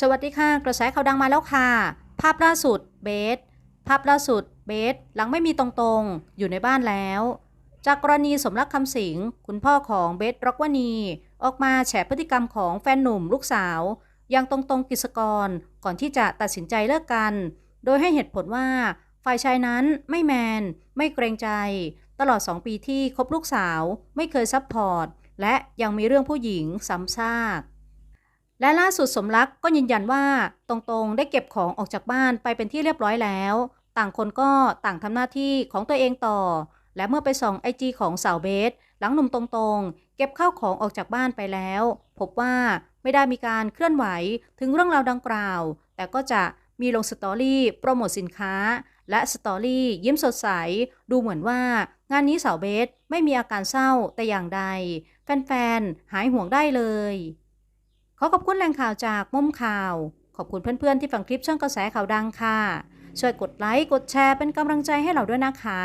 สวัสดีค่ะ กระแสข่าวดังมาแล้วค่ะ ภาพล่าสุดเบส ภาพล่าสุดเบส หลังไม่มีตรงๆ อยู่ในบ้านแล้ว จากกรณีสมรักคำสิง คุณพ่อของเบสรักวณี ออกมาแฉพฤติกรรมของแฟนหนุ่มลูกสาว ยังตรงๆกิจกร ก่อนที่จะตัดสินใจเลิกกัน โดยให้เหตุผลว่า ฝ่ายชายนั้นไม่แมน ไม่เกรงใจ ตลอด 2 ปีที่คบลูกสาว ไม่เคยซัพพอร์ต และยังมีเรื่องผู้หญิงซ้ำซาก และล่าสุดสมรักก็ยืนยันว่าตรงๆได้เก็บของออกจากบ้านไปเป็นที่เรียบร้อยแล้ว ต่างคนก็ต่างทำหน้าที่ของตัวเองต่อ และเมื่อไปส่องไอจีของสาวเบส หลังหนุ่มตรงๆ เก็บข้าวของออกจากบ้านไปแล้ว พบว่าไม่ได้มีการเคลื่อนไหวถึงเรื่องราวดังกล่าว แต่ก็จะมีลงสตอรี่โปรโมทสินค้า และสตอรี่ยิ้มสดใส ดูเหมือนว่างานนี้สาวเบสไม่มีอาการเศร้าแต่อย่างใด แฟนๆหายห่วงได้เลย ขอขอบคุณแหล่งข่าวจากมุมข่าว ขอบคุณเพื่อนๆที่ฟังคลิปช่องกระแสข่าวดังค่ะ ช่วยกดไลค์ กดแชร์เป็นกำลังใจให้เราด้วยนะคะ